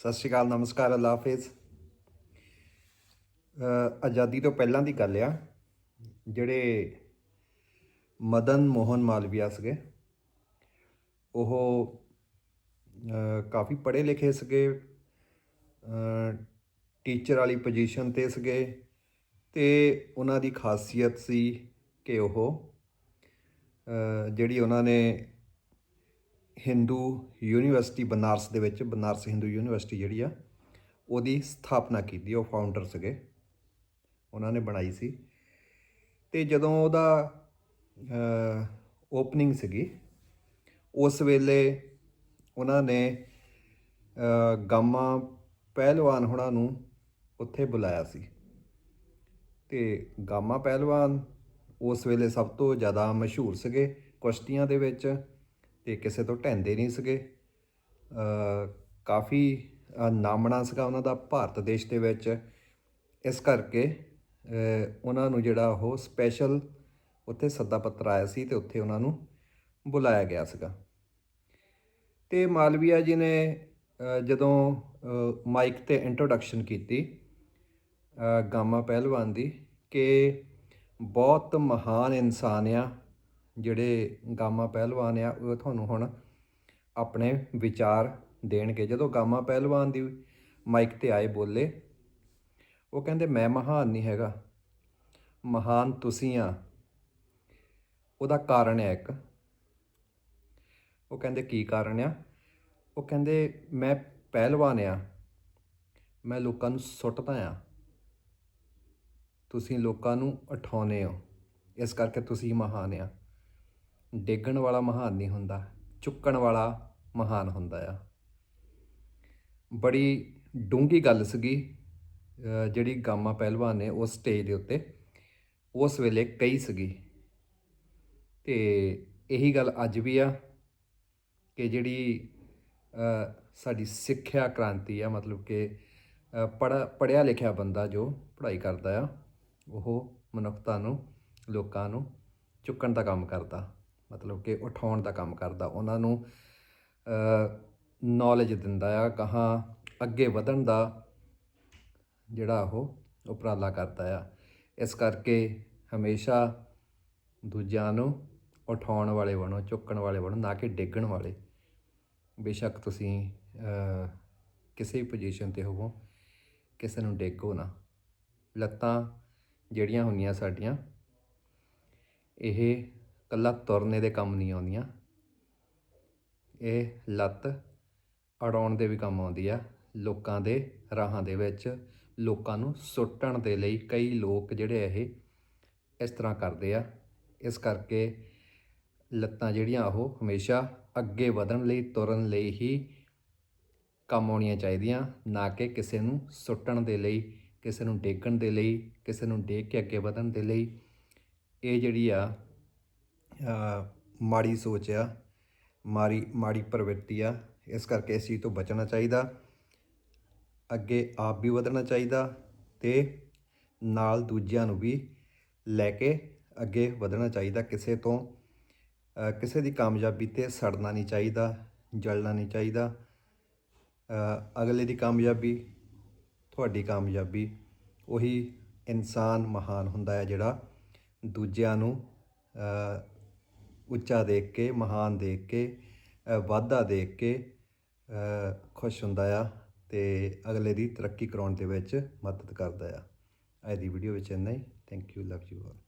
ਸਤਿ ਸ਼੍ਰੀ ਅਕਾਲ ਨਮਸਕਾਰ, ਅੱਲਾ ਹਾਫਿਜ਼। ਆਜ਼ਾਦੀ ਤੋਂ ਪਹਿਲਾਂ ਦੀ ਗੱਲ ਆ, ਜਿਹੜੇ ਮਦਨ ਮੋਹਨ ਮਾਲਵੀਆ ਸੀਗੇ, ਉਹ ਕਾਫੀ ਪੜ੍ਹੇ ਲਿਖੇ ਸੀਗੇ ਟੀਚਰ ਵਾਲੀ ਪੋਜੀਸ਼ਨ ਤੇ ਸੀਗੇ ਤੇ ਉਹਨਾਂ ਦੀ ਖਾਸੀਅਤ ਸੀ ਕਿ ਉਹ ਜਿਹੜੀ ਉਹਨਾਂ ਨੇ ਹਿੰਦੂ ਯੂਨੀਵਰਸਿਟੀ ਬਨਾਰਸ ਦੇ ਵਿੱਚ, ਬਨਾਰਸ ਹਿੰਦੂ ਯੂਨੀਵਰਸਿਟੀ ਜਿਹੜੀ ਆ, ਉਹਦੀ ਸਥਾਪਨਾ ਕੀਤੀ, ਉਹ ਫਾਊਂਡਰ ਸੀਗੇ। ਉਹਨਾਂ ਨੇ ਬਣਾਈ ਸੀ। ਤੇ ਜਦੋਂ ਉਹਦਾ ਓਪਨਿੰਗ ਸੀਗੀ, ਉਸ ਵੇਲੇ ਉਹਨਾਂ ਨੇ ਗਾਮਾ ਪਹਿਲਵਾਨ ਹੁਣਾਂ ਨੂੰ ਉੱਥੇ ਬੁਲਾਇਆ ਸੀ। ਤੇ ਗਾਮਾ ਪਹਿਲਵਾਨ ਉਸ ਵੇਲੇ ਸਭ ਤੋਂ ਜ਼ਿਆਦਾ ਮਸ਼ਹੂਰ ਸੀਗੇ ਕੁਸ਼ਤੀਆਂ ਦੇ ਵਿੱਚ। ਤੇ ਕਿਸੇ ਤੋਂ ਢਹਿੰਦੇ ਨਹੀਂ ਸੀਗੇ। ਕਾਫੀ ਨਾਮਣਾ ਸੀਗਾ ਉਹਨਾਂ ਦਾ ਭਾਰਤ ਦੇਸ਼ ਦੇ ਵਿੱਚ। ਇਸ ਕਰਕੇ ਉਹਨਾਂ ਨੂੰ ਜਿਹੜਾ ਉਹ ਸਪੈਸ਼ਲ ਉੱਥੇ ਸੱਦਾ ਪੱਤਰ ਆਇਆ ਸੀ ਤੇ ਉੱਥੇ ਉਹਨਾਂ ਨੂੰ ਬੁਲਾਇਆ ਗਿਆ ਸੀਗਾ। ਤੇ ਮਾਲਵੀਆ ਜੀ ਨੇ ਜਦੋਂ ਮਾਈਕ ਤੇ ਇੰਟਰੋਡਕਸ਼ਨ ਕੀਤੀ ਗਾਮਾ ਪਹਿਲਵਾਨ ਦੀ, ਕਿ ਬਹੁਤ ਮਹਾਨ ਇਨਸਾਨ ਆ ਜਿਹੜੇ ਗਾਮਾ ਪਹਿਲਵਾਨ ਆ, ਉਹ ਤੁਹਾਨੂੰ ਹੁਣ ਆਪਣੇ ਵਿਚਾਰ ਦੇਣਗੇ। ਜਦੋਂ ਗਾਮਾ ਪਹਿਲਵਾਨ ਦੀ ਮਾਈਕ ਤੇ ਆਏ ਬੋਲੇ, ਉਹ ਕਹਿੰਦੇ, ਮੈਂ ਮਹਾਨ ਨਹੀਂ ਹੈਗਾ। ਮਹਾਨ ਤੁਸੀਂ ਆ। ਉਹਦਾ ਕਾਰਨ ਹੈ ਇੱਕ। ਉਹ ਕਹਿੰਦੇ, ਕੀ ਕਾਰਨ ਆ? ਉਹ ਕਹਿੰਦੇ, ਮੈਂ ਪਹਿਲਵਾਨ ਆ। ਮੈਂ ਲੋਕਾਂ ਨੂੰ ਸੁੱਟਦਾ ਆ। ਤੁਸੀਂ ਲੋਕਾਂ ਨੂੰ ਉਠਾਉਨੇ ਹੋ। ਇਸ ਕਰਕੇ ਤੁਸੀਂ ਮਹਾਨ ਆ। ਡੇਗਣ ਵਾਲਾ ਮਹਾਨ ਨਹੀਂ ਹੁੰਦਾ, ਚੁੱਕਣ ਵਾਲਾ ਮਹਾਨ ਹੁੰਦਾ ਆ। ਬੜੀ ਡੂੰਗੀ ਗੱਲ ਸੀਗੀ ਜਿਹੜੀ ਗਾਮਾ ਪਹਿਲਵਾਨ ਨੇ ਉਸ ਸਟੇਜ ਦੇ ਉੱਤੇ, ਉਸ ਵੇਲੇ ਕਹੀ ਸੀਗੀ। ਤੇ ਇਹੀ ਗੱਲ ਅੱਜ ਵੀ ਆ ਕਿ ਜਿਹੜੀ ਸਾਡੀ ਸਿੱਖਿਆ ਕ੍ਰਾਂਤੀ ਆ, ਮਤਲਬ ਕਿ ਪੜਾ ਪੜਿਆ ਲਿਖਿਆ ਬੰਦਾ ਜੋ ਪੜ੍ਹਾਈ ਕਰਦਾ ਆ, ਉਹ ਮਨੁੱਖਤਾ ਨੂੰ, ਲੋਕਾਂ ਨੂੰ ਚੁੱਕਣ ਦਾ ਕੰਮ ਕਰਦਾ। ਮਤਲਬ ਕਿ ਉਠਾਉਣ ਦਾ ਕੰਮ ਕਰਦਾ, ਉਹਨਾਂ ਨੂੰ ਨੌਲੇਜ ਦਿੰਦਾ ਆ ਕਹਾਂ ਅੱਗੇ ਵਧਣ ਦਾ ਜਿਹੜਾ ਉਹ ਉਪਰਾਲਾ ਕਰਦਾ ਆ। ਇਸ ਕਰਕੇ ਹਮੇਸ਼ਾ ਦੂਜਿਆਂ ਨੂੰ ਉਠਾਉਣ ਵਾਲੇ ਬਣੋ, ਚੁੱਕਣ ਵਾਲੇ ਬਣੋ, ਨਾ ਕਿ ਡੇਗਣ ਵਾਲੇ। ਬੇਸ਼ੱਕ ਤੁਸੀਂ ਕਿਸੇ ਵੀ ਪੋਜੀਸ਼ਨ ਤੇ ਹੋਵੋ, ਕਿਸੇ ਨੂੰ ਡੇਗੋ ਨਾ। ਲੱਤਾਂ ਜਿਹੜੀਆਂ ਹੁੰਦੀਆਂ ਸਾਡੀਆਂ, ਇਹ ਕੱਲਾ ਤੁਰਨੇ ਦੇ ਕੰਮ ਨਹੀਂ ਆਉਂਦੀਆਂ। ਇਹ ਲੱਤ ਅੜਾਉਣ ਦੇ ਵੀ ਕੰਮ ਆਉਂਦੀ ਆ। ਲੋਕਾਂ ਦੇ ਰਾਹਾਂ ਦੇ ਵਿੱਚ ਲੋਕਾਂ ਨੂੰ ਸੁੱਟਣ ਦੇ ਲਈ ਕਈ ਲੋਕ ਜਿਹੜੇ ਇਹ ਇਸ ਤਰ੍ਹਾਂ ਕਰਦੇ ਆ। ਇਸ ਕਰਕੇ ਲੱਤਾਂ ਜਿਹੜੀਆਂ ਉਹ ਹਮੇਸ਼ਾ ਅੱਗੇ ਵਧਣ ਲਈ, ਤੁਰਨ ਲਈ ਹੀ ਕੰਮ ਆਉਣੀਆਂ ਚਾਹੀਦੀਆਂ। ਨਾ ਕਿ ਕਿਸੇ ਨੂੰ ਸੁੱਟਣ ਦੇ ਲਈ, ਕਿਸੇ ਨੂੰ ਡੇਕਣ ਦੇ ਲਈ, ਕਿਸੇ ਨੂੰ ਡੇਕ ਕੇ ਅੱਗੇ ਵਧਣ ਦੇ ਲਈ। ਇਹ ਜਿਹੜੀ ਆ ਮਾੜੀ ਸੋਚ ਆ ਮਾੜੀ ਮਾੜੀ ਪ੍ਰਵਿਰਤੀ ਆ, ਇਸ ਕਰਕੇ ਇਸ ਚੀਜ਼ ਤੋਂ ਬਚਣਾ ਚਾਹੀਦਾ। ਅੱਗੇ ਆਪ ਵੀ ਵਧਣਾ ਚਾਹੀਦਾ ਤੇ ਨਾਲ ਦੂਜਿਆਂ ਨੂੰ ਵੀ ਲੈ ਕੇ ਅੱਗੇ ਵਧਣਾ ਚਾਹੀਦਾ। ਕਿਸੇ ਤੋਂ ਕਿਸੇ ਦੀ ਕਾਮਯਾਬੀ ਤੇ ਸੜਨਾ ਨਹੀਂ ਚਾਹੀਦਾ, ਜਲਣਾ ਨਹੀਂ ਚਾਹੀਦਾ। ਅਗਲੇ ਦੀ ਕਾਮਯਾਬੀ, ਤੁਹਾਡੀ ਕਾਮਯਾਬੀ, ਉਹੀ ਇਨਸਾਨ ਮਹਾਨ ਹੁੰਦਾ ਹੈ ਜਿਹੜਾ ਦੂਜਿਆਂ ਨੂੰ ਉੱਚਾ ਦੇਖ ਕੇ, ਮਹਾਨ ਦੇਖ ਕੇ ਵਾਧਾ ਦੇਖ ਕੇ ਖੁਸ਼ ਹੁੰਦਾ ਆ ਤੇ ਅਗਲੇ ਦੀ ਤਰੱਕੀ ਕਰਾਉਣ ਦੇ ਵਿੱਚ ਮਦਦ ਕਰਦਾ ਆ। ਅੱਜ ਦੀ ਵੀਡੀਓ ਵਿੱਚ ਇੰਨਾ ਹੀ। Thank you love you all